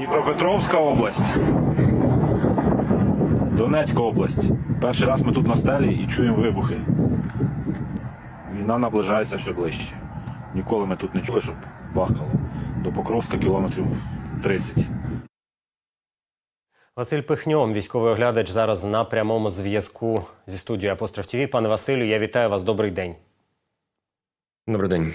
Дніпропетровська область. Донецька область. Перший раз ми тут на стелі і чуємо вибухи. Війна наближається все ближче. Ніколи ми тут не чули, щоб бахало. До Покровська кілометрів 30. Василь Пихньом, військовий оглядач, зараз на прямому зв'язку зі студією Апостроф ТВ. Пане Василю, я вітаю вас. Добрий день. Добрий день.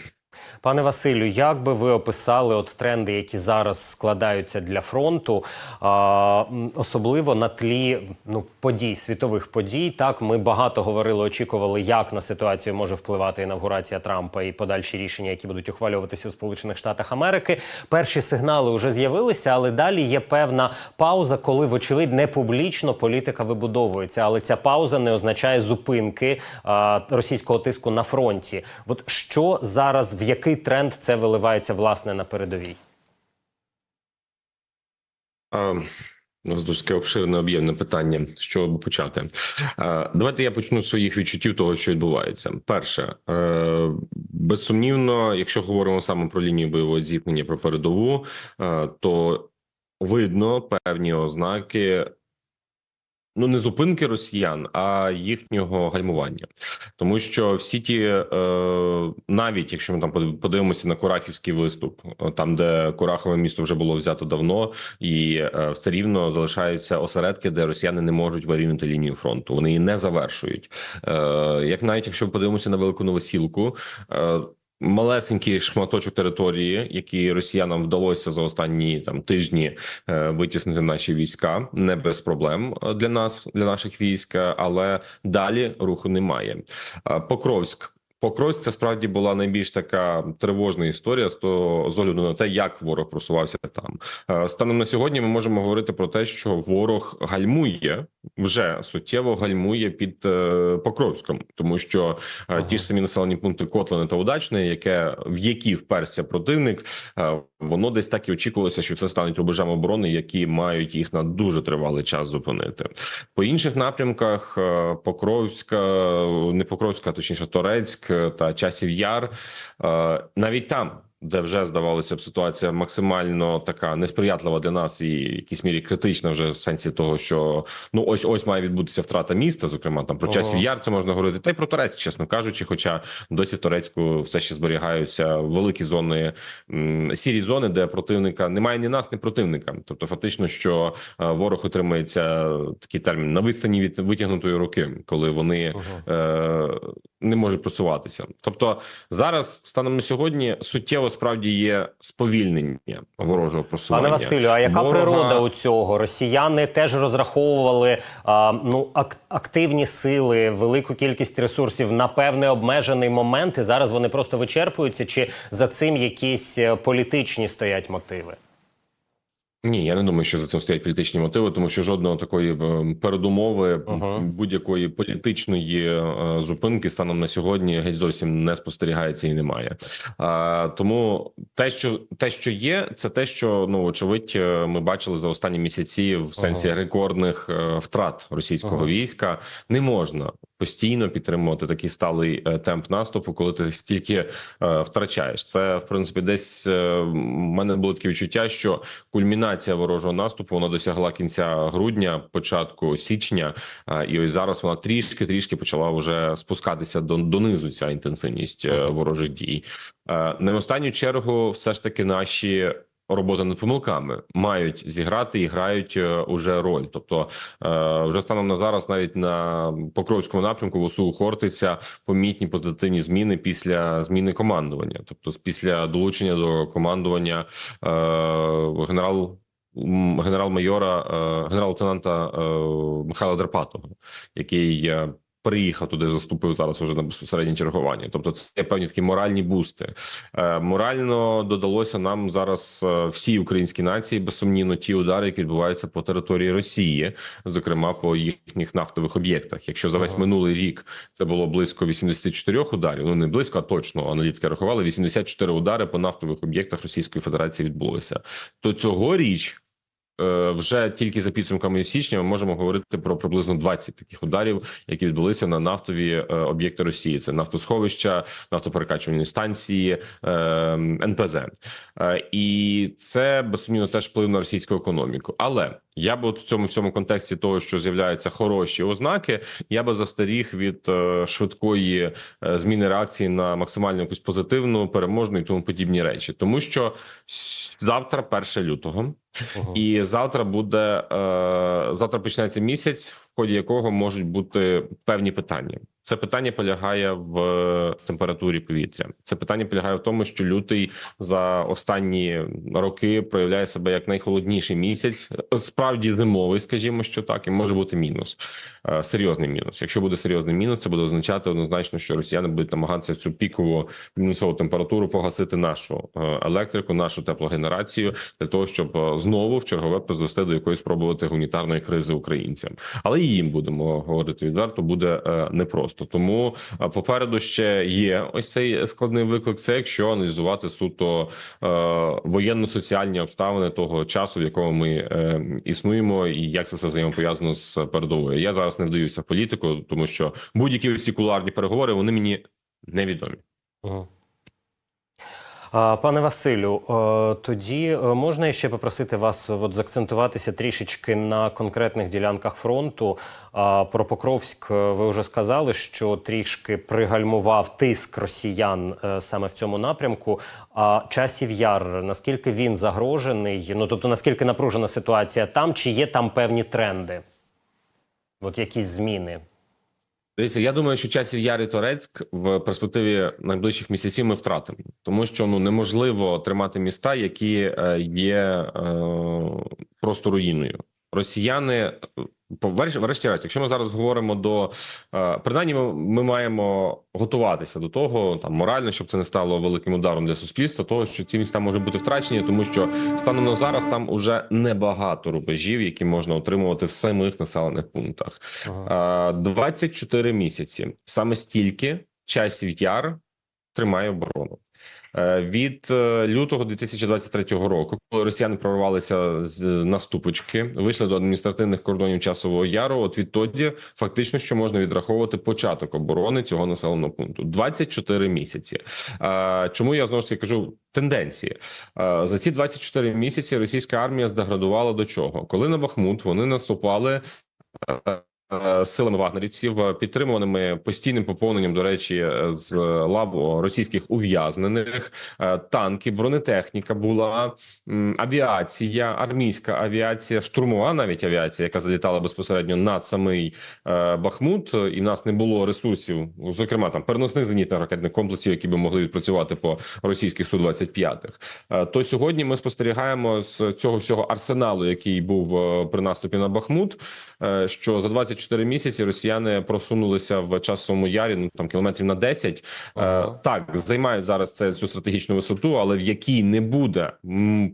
Пане Василю, як би ви описали от тренди, які зараз складаються для фронту, а, особливо на тлі ну, подій, світових подій? Так, ми багато говорили, очікували, як на ситуацію може впливати інавгурація Трампа і подальші рішення, які будуть ухвалюватися у Сполучених Штатах Америки. Перші сигнали вже з'явилися, але далі є певна пауза, коли, вочевидь, не публічно політика вибудовується. Але ця пауза не означає зупинки а, російського тиску на фронті. От що зараз в який тренд це виливається власне на передовій? А, у нас дуже обширне об'ємне питання. З чого почати? Давайте я почну з своїх відчуттів того, що відбувається. Перше, е, безсумнівно, якщо говоримо саме про лінію бойового зіткнення про передову, е, то видно певні ознаки. Ну, не зупинки росіян, а їхнього гальмування, тому що всі ті, е, навіть якщо ми там подив- подивимося на Курахівський виступ, е, там де Курахове місто вже було взято давно, і е, все рівно залишаються осередки, де росіяни не можуть вирівняти лінію фронту. Вони її не завершують. Е, як навіть якщо подивимося на велику новосілку. Е, Малесенький шматочок території, які росіянам вдалося за останні там тижні е, витіснити наші війська, не без проблем е, для нас, для наших військ, е, але далі руху немає. Покровськ. Покровськ це справді була найбільш така тривожна історія з того з огляду на те, як ворог просувався там. Е, Станом на сьогодні ми можемо говорити про те, що ворог гальмує вже суттєво гальмує під е, Покровськом, тому що е, Ага. ті ж самі населені пункти Котлини та Удачне, яке в які вперся противник, е, воно десь так і очікувалося, що це стануть рубежами оборони, які мають їх на дуже тривалий час зупинити. По інших напрямках е, Покровська, не Покровська, а точніше Торецьк е, та Часів Яр, е, навіть там. Де вже здавалося б ситуація максимально така несприятлива для нас і в якійсь мірі критична, вже в сенсі того, що ну ось ось має відбутися втрата міста. Зокрема, там про часів яр це можна говорити, та й про Торецьк, чесно кажучи. Хоча досі в Торецьку все ще зберігаються великі зони сірі зони, де противника немає ні нас, ні противника. Тобто, фактично, що е, ворог отримається такий термін на відстані від витягнутої руки, коли вони е, не можуть просуватися. Тобто зараз станом на сьогодні суттєво справді є сповільнення ворожого просування. Пане Василю, а яка Ворога- природа у цього? Росіяни теж розраховували а, ну ак- активні сили, велику кількість ресурсів на певний обмежений момент, і зараз вони просто вичерпуються, чи за цим якісь е, політичні стоять мотиви? Ні, я не думаю, що за цим стоять політичні мотиви, тому що жодного такої е, передумови Ага. будь-якої політичної е, зупинки станом на сьогодні геть зовсім не спостерігається і немає. А, тому те, що те, що є, це те, що ну очевидь, е, ми бачили за останні місяці в сенсі рекордних е, втрат російського Ага. війська. Не можна постійно підтримувати такий сталий е, темп наступу, коли ти стільки е, втрачаєш. Це в принципі десь е, в мене було таке відчуття, що кульмінація ворожого наступу вона досягла кінця грудня, початку січня, е, і ось зараз вона трішки трішки почала вже спускатися до донизу. Ця інтенсивність е, ворожих дій. Е, Не в останню чергу, все ж таки, наші. Робота над помилками мають зіграти і грають е, уже роль. Тобто, е, вже станом на зараз, навіть на Покровському напрямку, в ОСУ Хортиця помітні позитивні зміни після зміни командування. Тобто, після долучення до командування е, генерал. Генерал-майора, генерал-лейтенанта Михайла Дерпатого, який приїхав туди, заступив зараз уже на безпосереднє чергування. Тобто, це певні такі моральні бусти. Е, Морально додалося нам зараз е, всій українській нації, безсумнівно, ті удари, які відбуваються по території Росії, зокрема по їхніх нафтових об'єктах. Якщо за весь Ага. минулий рік це було близько 84 ударів, ну не близько, а точно аналітики рахували 84 удари по нафтових об'єктах Російської Федерації відбулося. То цьогоріч вже тільки за підсумками січня ми можемо говорити про приблизно 20 таких ударів, які відбулися на нафтові е, об'єкти Росії. Це нафтосховища, нафтоперекачувальні станції, е, НПЗ. Е, І це безсумнівно теж вплив на російську економіку. Але я би от в цьому всьому контексті того, що з'являються хороші ознаки, я би застеріг від е, швидкої е, зміни реакції на максимально якусь позитивну, переможну і тому подібні речі, тому що завтра, 1 лютого, і завтра буде е, завтра починається місяць, в ході якого можуть бути певні питання. Це питання полягає в е, температурі повітря. Це питання полягає в тому, що лютий за останні роки проявляє себе як найхолодніший місяць, справді зимовий, скажімо, що так, і може бути мінус, е, серйозний мінус. Якщо буде серйозний мінус, це буде означати однозначно, що росіяни будуть намагатися цю пікову мінусову температуру погасити нашу е, електрику, нашу теплогенерацію для того, щоб знову в чергове призвести до якоїсь спробувати гуманітарної кризи українцям. Але і їм будемо говорити відверто, буде е, непросто. Тому е, попереду ще є ось цей складний виклик. Це якщо аналізувати суто е, воєнно-соціальні обставини того часу, в якому ми е, існуємо, і як це все взаємопов'язано з передовою. Я зараз не вдаюся в політику, тому що будь-які всі куларні переговори вони мені невідомі. Мгм. Пане Василю, е, тоді е, можна ще попросити вас от заакцентуватися трішечки на конкретних ділянках фронту. Про Покровськ е, ви вже сказали, що трішки пригальмував тиск росіян е, саме в цьому напрямку. А часів яр наскільки він загрожений? Ну тобто наскільки напружена ситуація там, чи є там певні тренди? От якісь зміни? Дивіться, я думаю, що часів Яри Торецьк в перспективі найближчих місяців ми втратимо, тому що ну неможливо тримати міста, які е, є е, просто руїною. Росіяни е, врешті- врешті-решт, якщо ми зараз говоримо до е, принаймні, ми, ми маємо готуватися до того, там морально, щоб це не стало великим ударом для суспільства, того що ці міста можуть бути втрачені, тому що станом на зараз там уже небагато рубежів, які можна отримувати в самих населених пунктах. Ага. Е, 24 місяці. Саме стільки часів яр тримає оборону. Е, Від е, лютого 2023 року, коли росіяни прорвалися з наступочки, вийшли до адміністративних кордонів часового яру. От відтоді фактично, що можна відраховувати початок оборони цього населеного пункту 24 місяці. Е, Чому я знову ж таки кажу тенденції? За ці 24 місяці російська армія здеградувала до чого? Коли на Бахмут вони наступали. Е, Силами вагнерівців е, підтримуваними постійним поповненням, до речі, е, з лав російських ув'язнених. Танки, бронетехніка була авіація, армійська авіація, штурмова навіть авіація, яка залітала безпосередньо над самий Бахмут, і в нас не було ресурсів, зокрема там переносних зенітних ракетних комплексів, які би могли відпрацювати по російських су 25 Е, То сьогодні ми спостерігаємо з цього всього арсеналу, який був при наступі на Бахмут, що за 24 місяці росіяни просунулися в часовому ярі ну там кілометрів на 10. Е, Ага. Так займають зараз це цю стратегічну висоту, але в якій не буде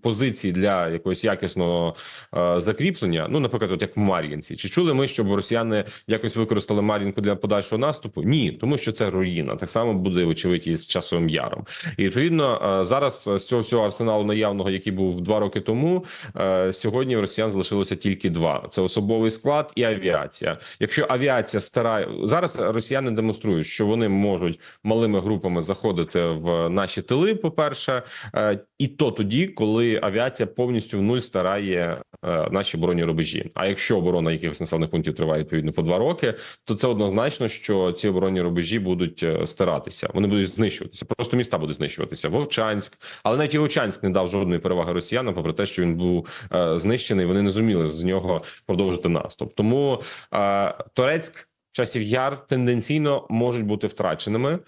позиції для якогось якісного е, закріплення. Ну, наприклад, от як в Мар'їнці. Чи чули ми, щоб росіяни якось використали Мар'їнку для подальшого наступу? Ні, тому що це руїна. Так само буде очевидь і з часовим яром. І відповідно е, зараз з цього всього арсеналу наявного, який був два роки тому, е, сьогодні в росіян залишилося тільки два: це особовий склад і авіація. Якщо авіація стара зараз, росіяни демонструють, що вони можуть малими групами заходити в наші тили. По перше, е, і то тоді, коли авіація повністю в нуль старає наші оборонні рубежі. А якщо оборона якихось населених пунктів триває відповідно по два роки, то це однозначно, що ці оборонні рубежі будуть е, стиратися. Вони будуть знищуватися. Просто міста будуть знищуватися. Вовчанськ, але навіть і Вовчанськ не дав жодної переваги росіянам, попри те, що він був е, знищений. Вони не зуміли з нього продовжити наступ. Тому е, Турецьк, часів яр тенденційно можуть бути втраченими.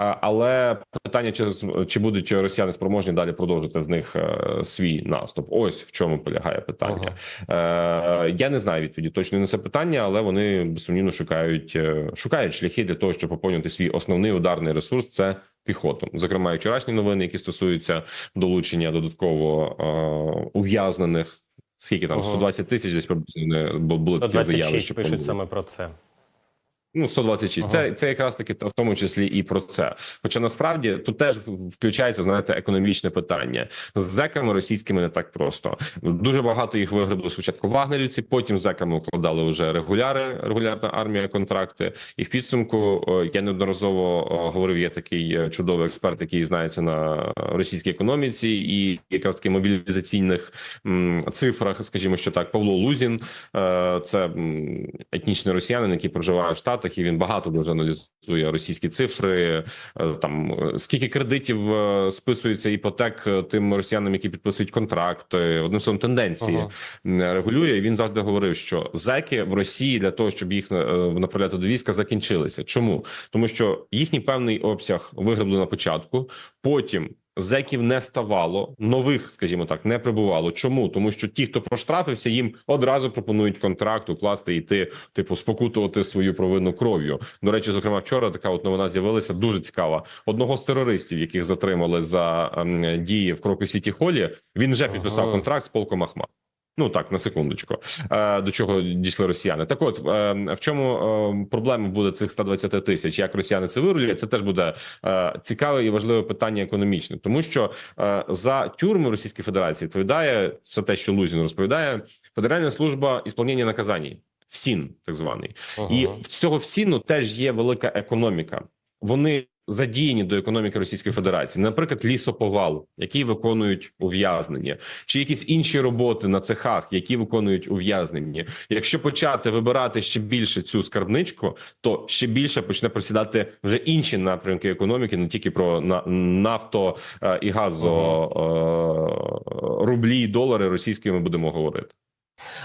Але питання, чи чи будуть росіяни спроможні далі продовжити з них е, свій наступ? Ось в чому полягає питання. Е, я не знаю відповіді точно на це питання, але вони безсумнівно шукають е, шукають шляхи для того, щоб поповнити свій основний ударний ресурс. Це піхоту. Зокрема, і вчорашні новини, які стосуються долучення додатково е, ув'язнених. Скільки там Ага. 120 тисяч десь приблизно були такі заяви, що пишуть саме про це. Ну, 126. Ага. Це, це якраз таки та- в тому числі і про це. Хоча насправді тут теж включається, знаєте, економічне питання з зеками російськими не так просто. Дуже багато їх вигребли спочатку вагнерівці, потім з зеками укладали вже регуляри, регулярна армія контракти. І в підсумку я неодноразово говорив. Є такий е, чудовий експерт, який знається на російській економіці і якраз таки мобілізаційних цифрах, скажімо, що так, Павло Лузін, е, це етнічний росіянин, який проживає в Штатах, і він багато дуже аналізує російські цифри. е, Там е, скільки кредитів е, списується іпотек тим росіянам, які підписують контракти, одним словом, тенденції Ага. регулює. І Він завжди говорив, що зеки в Росії для того, щоб їх направляти до війська, закінчилися. Чому тому, що їхній певний обсяг вигребли на початку, потім. Зеків не ставало, нових, скажімо так, не прибувало. Чому? Тому що ті, хто проштрафився, їм одразу пропонують контракт, укласти йти, типу, спокутувати свою провину кров'ю. До речі, зокрема, вчора така от новина з'явилася дуже цікава. Одного з терористів, яких затримали за ем, дії в Кроку Сіті Холі, він вже підписав Ага. контракт з полком Ахмат. Ну так, на секундочку. Е, до чого дійшли росіяни? Так, от е, в чому е, проблема буде цих 120 тисяч? Як росіяни це вирулять? Це теж буде цікаве і важливе питання економічне, тому що за тюрми в Російській Федерації відповідає це те, що Лузін розповідає. Федеральна служба ісполнення наказань, ФСІН, так званий. І в цього ФСІНу теж є велика економіка. Вони задіяні до економіки Російської Федерації, наприклад, лісоповал, який виконують ув'язнення, чи якісь інші роботи на цехах, які виконують ув'язнення. Якщо почати вибирати ще більше цю скарбничку, то ще більше почне просідати вже інші напрямки економіки, не тільки про нафто е, і газо е, рублі і долари російської ми будемо говорити.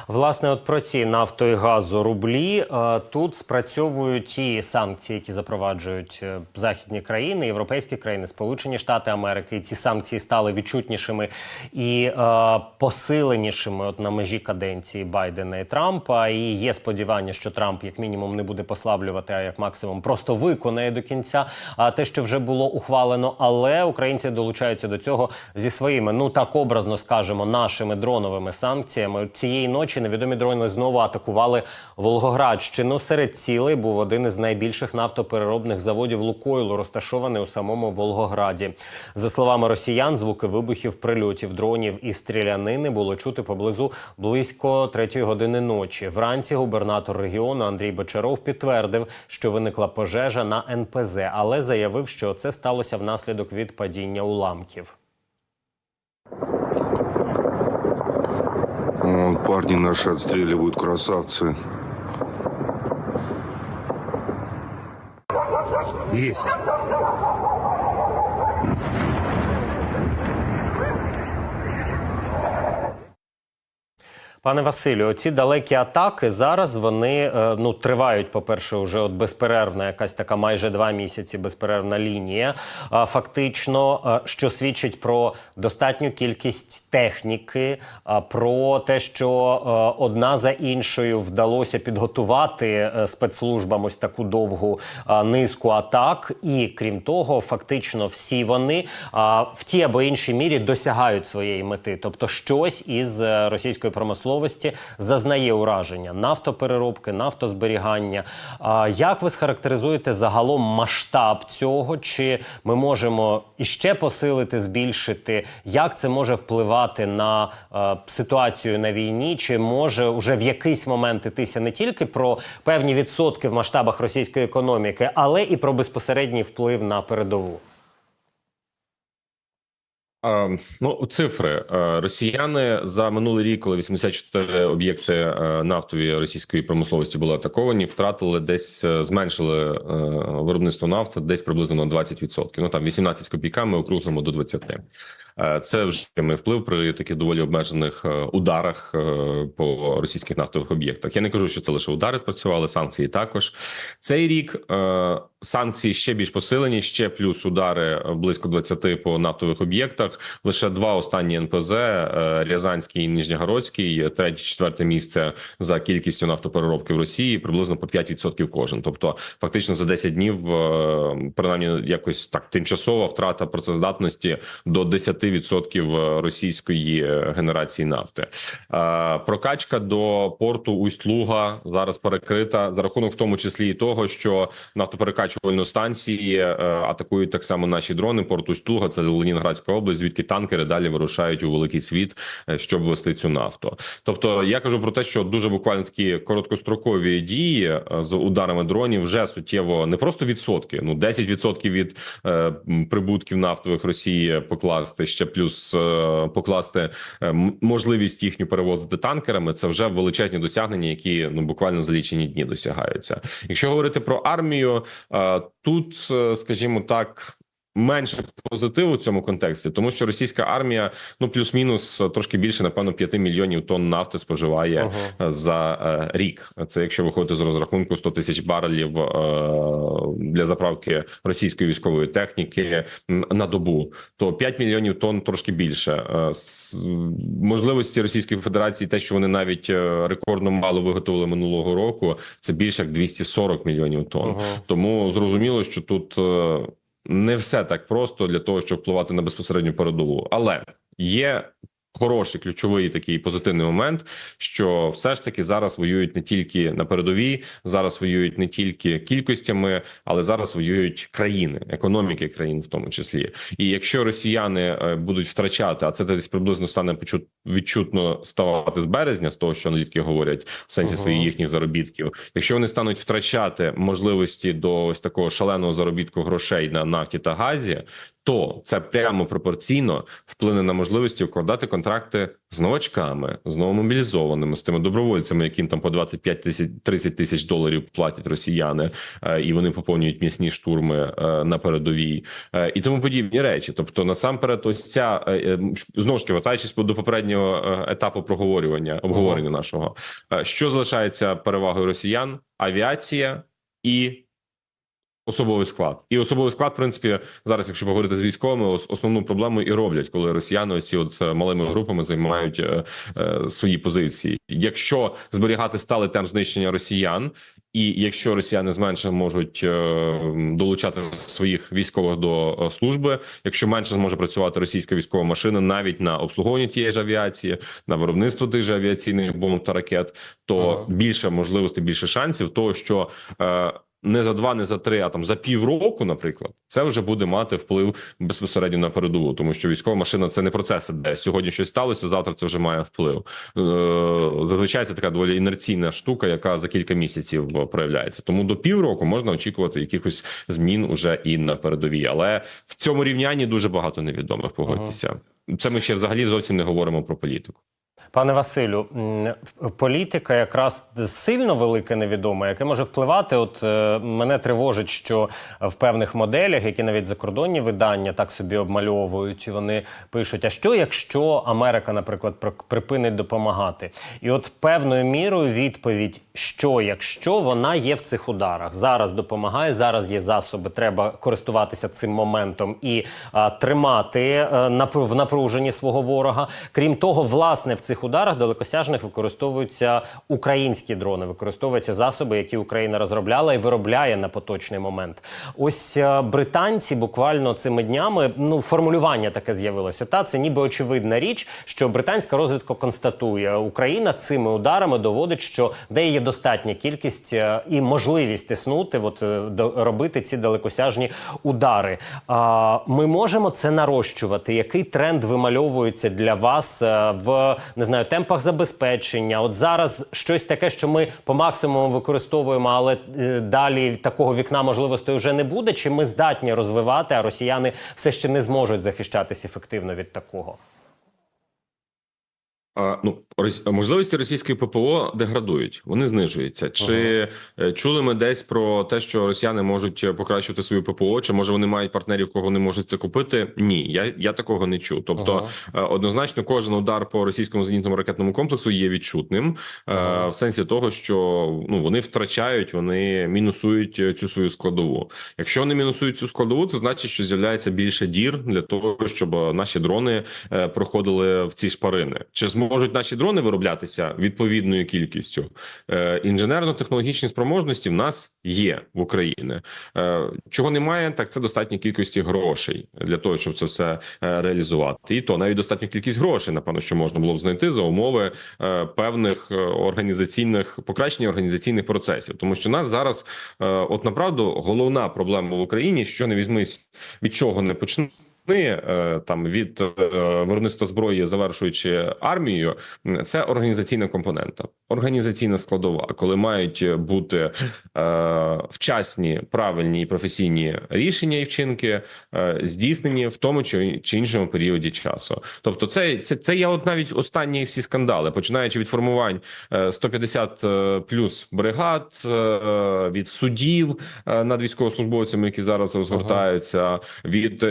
Власне, от про ці нафто і газу рублі е, тут спрацьовують ті санкції, які запроваджують е, західні країни, європейські країни, Сполучені Штати Америки. Ці санкції стали відчутнішими і е, посиленішими от на межі каденції Байдена і Трампа. І є сподівання, що Трамп як мінімум не буде послаблювати, а як максимум просто виконає до кінця а, те, що вже було ухвалено. Але українці долучаються до цього зі своїми, ну так образно скажемо, нашими дроновими санкціями. Цієї ночі невідомі дрони знову атакували Волгоградщину. Серед цілей був один із найбільших нафтопереробних заводів Лукойлу, розташований у самому Волгограді. За словами росіян, звуки вибухів, прильотів, дронів і стрілянини було чути поблизу близько третьої години ночі. Вранці губернатор регіону Андрій Бочаров підтвердив, що виникла пожежа на НПЗ, але заявив, що це сталося внаслідок від падіння уламків. Парни наши отстреливают, красавцы. Есть. Пане Василю, ці далекі атаки зараз вони е, ну тривають. По перше, вже от безперервна, якась така майже два місяці безперервна лінія. Фактично, е, що свідчить про достатню кількість техніки, про те, що е, одна за іншою вдалося підготувати спецслужбам ось таку довгу низку атак. І крім того, фактично всі вони в тій або іншій мірі досягають своєї мети. Тобто, щось із російської промисловості зазнає ураження нафтопереробки, нафтозберігання. А як ви схарактеризуєте загалом масштаб цього? Чи ми можемо іще посилити, збільшити? Як це може впливати на е, ситуацію на війні? Чи може вже в якийсь момент йтися не тільки про певні відсотки в масштабах російської економіки, але і про безпосередній вплив на передову? Ну, цифри Е, росіяни за минулий рік, коли 84 об'єкти е, нафтові російської промисловості були атаковані, втратили десь е, зменшили виробництво нафти десь приблизно на 20%. Ну там 18 з копійками округлимо до 20%. Е, Це вже прямий вплив при таких доволі обмежених е, ударах е, по російських нафтових об'єктах. Я не кажу, що це лише удари спрацювали, санкції також. Цей рік санкції ще більш посилені, ще плюс удари близько 20 по нафтових об'єктах. Лише два останні НПЗ Рязанський і Нижньогородський, третє, четверте місце за кількістю нафтопереробки в Росії, приблизно по 5% кожен. Тобто, фактично за 10 днів, принаймні, якось так тимчасова втрата працездатності до 10 10% російської е, генерації нафти. Е, Прокачка до порту Усть-Луга зараз перекрита за рахунок, в тому числі і того, що нафтоперекачувальні станції е, атакують так само наші дрони. Порт Усть-Луга – це Ленінградська область, звідки танкери далі вирушають у великий світ, е, щоб вести цю нафту. Тобто, я кажу про те, що дуже буквально такі короткострокові дії е, з ударами дронів вже суттєво не просто відсотки, ну 10% від е, прибутків нафтових Росії покласти ще плюс е, покласти е, можливість їхню перевозити танкерами. Це вже величезні досягнення, які ну буквально за лічені дні досягаються. Якщо говорити про армію, е, тут, скажімо так. Менше позитиву в цьому контексті, тому що російська армія ну плюс-мінус е, трошки більше, напевно, 5 мільйонів тонн нафти споживає Ага. е, за е, рік. Це якщо виходити з розрахунку 100 тисяч барелів для заправки російської військової техніки на добу, то 5 мільйонів тонн трошки більше. Можливості Російської Федерації, те, що вони навіть рекордно мало виготовили минулого року, це більше як 240 мільйонів тонн. Ага. Тому зрозуміло, що тут не все так просто для того, щоб впливати на безпосередню передову, але є. Хороший ключовий такий позитивний момент, що все ж таки зараз воюють не тільки на передовій, зараз воюють не тільки кількостями, але зараз воюють країни, економіки країн, в тому числі. І якщо росіяни е, будуть втрачати, а це десь приблизно стане почут відчутно ставати з березня, з того, що аналітики говорять в сенсі своїх їхніх заробітків. Якщо вони стануть втрачати можливості до ось такого шаленого заробітку грошей на нафті та газі, то це прямо пропорційно вплине на можливості вкладати контракти з новачками, з новомобілізованими, з тими добровольцями, яким там по 25 тисяч 30 тисяч доларів платять росіяни, е, і вони поповнюють м'ясні штурми е, на передовій е, і тому подібні речі. Тобто, насамперед, ось ця знову ж таки, вертаючись до попереднього етапу проговорювання обговорення нашого, що залишається перевагою росіян: авіація і. Особовий склад і особовий склад, в принципі, зараз, якщо поговорити з військовими, основну проблему і роблять, коли росіяни ось ці от е, малими групами займають е, е, свої позиції. Якщо зберігати сталий темп знищення росіян, і якщо росіяни зменше можуть е, долучати своїх військових до е, служби, якщо менше зможе працювати російська військова машина навіть на обслуговування тієї ж авіації, на виробництво тих же авіаційних бомб та ракет, то Ага. більше можливостей, більше шансів, того що. Е, не за два, не за три, а там за півроку, наприклад, це вже буде мати вплив безпосередньо на передову, тому що військова машина це не процес, де сьогодні щось сталося, завтра це вже має вплив. Е, Зазвичай це така доволі інерційна штука, яка за кілька місяців проявляється. Тому до півроку можна очікувати якихось змін уже і на передовій. Але в цьому рівнянні дуже багато невідомих. Погодьтеся. Це ми ще взагалі зовсім не говоримо про політику. Пане Василю, політика якраз сильно велике невідоме, яке може впливати. От е, мене тривожить, що в певних моделях, які навіть закордонні видання так собі обмальовують, вони пишуть: а що якщо Америка, наприклад, пр- припинить допомагати? І от певною мірою відповідь, що якщо вона є в цих ударах, зараз допомагає, зараз є засоби, треба користуватися цим моментом і а, тримати е, напр- в напруженні свого ворога. Крім того, власне, в цих ударах далекосяжних використовуються українські дрони, використовуються засоби, які Україна розробляла і виробляє на поточний момент. Ось е, британці буквально цими днями ну формулювання таке з'явилося. Та це ніби очевидна річ, що британська розвідка констатує, Україна цими ударами доводить, що неї є достатня кількість е, і можливість тиснути, от е, робити ці далекосяжні удари. А, ми можемо це нарощувати. Який тренд вимальовується для вас в не знаю темпах забезпечення? От зараз щось таке, що ми по максимуму використовуємо, але е, далі такого вікна можливостей вже не буде. Чи ми здатні розвивати, а росіяни все ще не зможуть захищатись ефективно від такого? А, ну можливості російської ППО деградують, вони знижуються. Чи е, чули ми десь про те, що росіяни можуть е, покращувати свою ППО? Чи може вони мають партнерів, кого вони можуть це купити? Ні, я, я такого не чув. Тобто, е, однозначно, кожен удар по російському зенітному ракетному комплексу є відчутним Ага. в сенсі того, що ну вони втрачають, вони мінусують цю свою складову. Якщо вони мінусують цю складову, це значить, що з'являється більше дір для того, щоб наші дрони проходили в ці шпарини. Чи зможуть наші дрони вироблятися відповідною кількістю. Е, інженерно-технологічні спроможності в нас є в Україні. Е, чого немає, так це достатньо кількості грошей для того, щоб це все е, реалізувати. І то навіть достатньо кількість грошей, напевно, що можна було б знайти за умови певних організаційних покращення організаційних процесів, тому що нас зараз, от направду, головна проблема в Україні, що не візьмись від чого не почне. Е, Там від е, виробництва зброї, завершуючи армією, м, це організаційна компонента, організаційна складова, коли мають бути е, вчасні, правильні і професійні рішення і вчинки е, здійснені в тому чи, чи іншому періоді часу. Тобто, це, це, це є от навіть останні всі скандали, починаючи від формувань е, 150 е, плюс бригад від судів над військовослужбовцями, які зараз розгортаються, від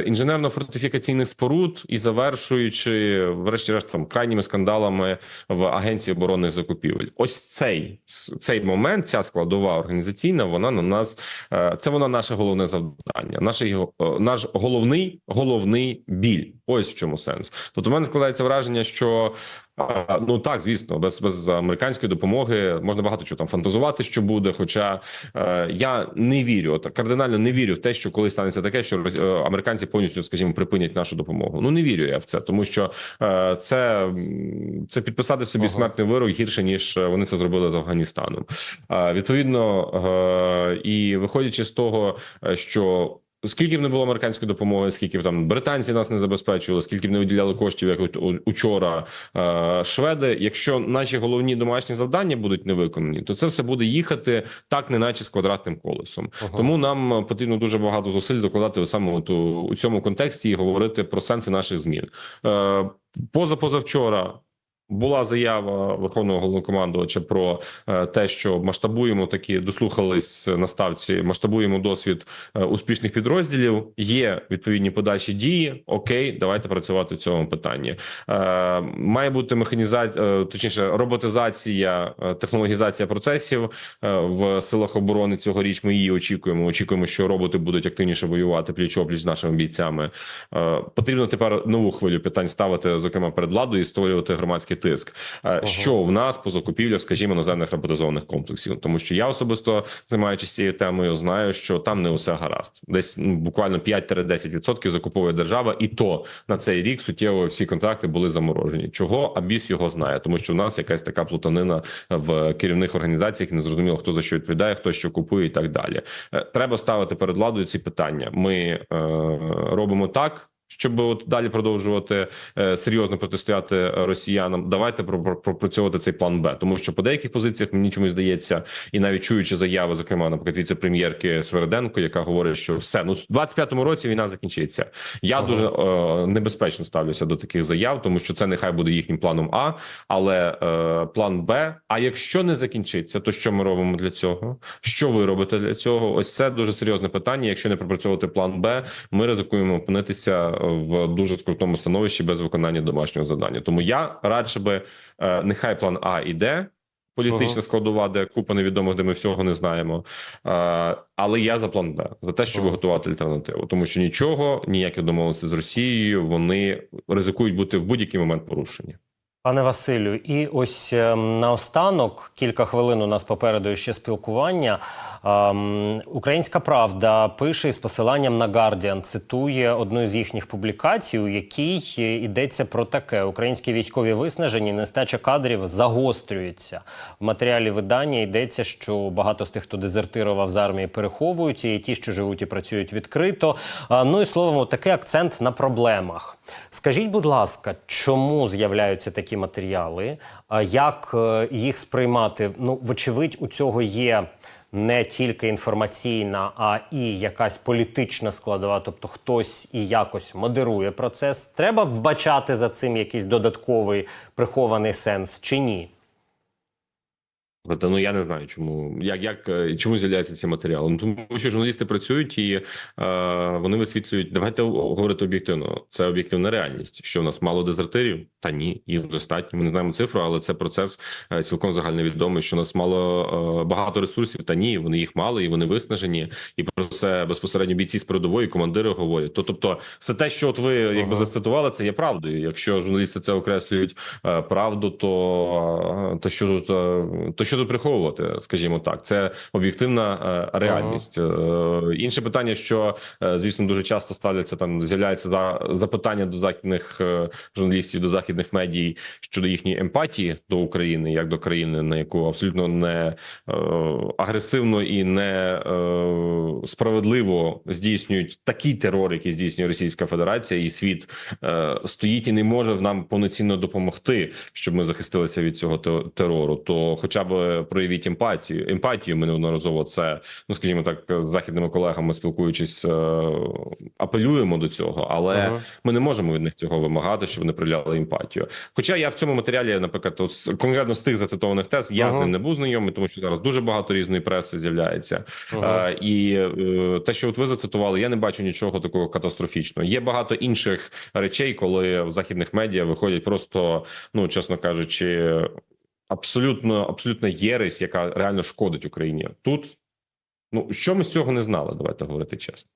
інженерно-фортифікаційних споруд і завершуючи, врешті-решт, там крайніми скандалами в агенції оборонних закупівель. Ось цей цей момент, ця складова організаційна, вона на нас е, це вона наше головне завдання. Наше наш головний головний біль. Ось в чому сенс. Тобто, в мене складається враження, що ну так, звісно, без без американської допомоги можна багато чого там фантазувати, що буде. Хоча е, я не вірю, от кардинально не вірю в те, що коли станеться таке, що е, американці повністю, скажімо, припинять нашу допомогу. Ну не вірю я в це, тому що е, це, це підписати собі Ага. смертний вирок гірше ніж е, вони це зробили з Афганістаном. Е, відповідно, е, і виходячи з того, е, що Скільки б не було американської допомоги, скільки б там британці нас не забезпечували, скільки б не виділяли коштів, як от учора е, шведи. Якщо наші головні домашні завдання будуть не виконані, то це все буде їхати так, неначе з квадратним колесом. Ага. Тому нам потрібно дуже багато зусиль докладати саме от у, у цьому контексті і говорити про сенси наших змін. Е, поза позавчора. Була заява верховного головнокомандувача про е, те, що масштабуємо такі дослухались на ставці, масштабуємо досвід е, успішних підрозділів. Є відповідні подальші дії. Окей, давайте працювати в цьому питанні. Е, має бути механізація, точніше, роботизація, технологізація процесів в силах оборони цьогоріч. Ми її очікуємо. Очікуємо, що роботи будуть активніше воювати пліч опліч з нашими бійцями. Потрібно тепер нову хвилю питань ставити, зокрема перед владою, і створювати громадський тиск. Е, Що в нас по закупівлях, скажімо, наземних роботизованих комплексів, тому що я особисто займаючись цією темою, знаю, що там не усе гаразд. Десь ну, буквально 5-10% закуповує держава, і то на цей рік суттєво всі контракти були заморожені. Чого а біс його знає, тому що в нас якась така плутанина в керівних організаціях, не зрозуміло, хто за що відповідає, хто що купує, і так далі. Е, Треба ставити перед владою ці питання. Ми е, робимо так. Щоб от далі продовжувати е, серйозно протистояти росіянам, давайте про- про- пропрацьовувати цей план Б, тому що по деяких позиціях мені чомусь здається, і навіть чуючи заяви, зокрема, наприклад, віце-прем'єрки Свериденко, яка говорить, що все ну в 25-му році війна закінчиться. Я Ага. дуже е, небезпечно ставлюся до таких заяв, тому що це нехай буде їхнім планом А, але е, план Б. А якщо не закінчиться, то що ми робимо для цього? Що ви робите для цього? Ось це дуже серйозне питання. Якщо не пропрацьовувати план Б, ми ризикуємо опинитися в дуже скрутному становищі без виконання домашнього завдання. Тому я радше би е, нехай план А іде. Політична Ага. складова, де купа невідомих, де ми всього не знаємо. А, але я за план Б, за те, щоб Ага. готувати альтернативу, тому що нічого, ніяких домовленостей з Росією, вони ризикують бути в будь-який момент порушені. Пане Василю, і ось ем, наостанок кілька хвилин у нас попереду ще спілкування. Ем, Українська правда пише із посиланням на Guardian, цитує одну з їхніх публікацій, у якій е, йдеться про таке: українські військові виснажені, нестача кадрів загострюється. В матеріалі видання йдеться, що багато з тих, хто дезертирував з армії, переховуються, і ті, що живуть і працюють відкрито. Ну і словом, такий акцент на проблемах. Скажіть, будь ласка, чому з'являються такі матеріали? Як е, їх сприймати? Ну, вочевидь, у цього є не тільки інформаційна, а і якась політична складова, тобто хтось і якось модерує процес. Треба вбачати за цим якийсь додатковий прихований сенс чи ні? Та ну я не знаю, чому як, як е, чому з'являється ці матеріали. Ну, тому що журналісти працюють і е, вони висвітлюють. Давайте говорити об'єктивно. Це об'єктивна реальність. Що в нас мало дезертирів? Та ні, їх достатньо. Ми не знаємо цифру, але це процес е, цілком загальновідомий. Що в нас мало е, багато ресурсів. Та ні, вони їх мало і вони виснажені. І про це безпосередньо бійці з передової командири говорять. То тобто, все те, що от ви якби зацитували, це є правдою. Якщо журналісти це окреслюють е, правду, то, е, то що тут е, то що тут приховувати, скажімо так, це об'єктивна е, реальність. Е, Інше питання, що е, звісно дуже часто ставляться там, з'являється за запитання до західних журналістів, до західних медій щодо їхньої емпатії до України, як до країни, на яку абсолютно не агресивно і не справедливо здійснюють такий терор, який здійснює Російська Федерація, і світ е, стоїть і не може нам повноцінно допомогти, щоб ми захистилися від цього терору. То, хоча б проявіть емпатію. Емпатію ми неодноразово це, ну скажімо так, з західними колегами спілкуючись, е, апелюємо до цього, але Ага. ми не можемо від них цього вимагати, щоб вони проявляли емпатію. Хоча я в цьому матеріалі, наприклад, от, конкретно з тих зацитованих тез, я з ним не був знайомий, тому що зараз дуже багато різної преси з'являється. Ага. Е, і те, що от ви зацитували, я не бачу нічого такого катастрофічного. Є багато інших речей, коли в західних медіа виходять просто, ну чесно кажучи, абсолютно абсолютно єресь, яка реально шкодить Україні. Тут ну що ми з цього не знали? Давайте говорити чесно.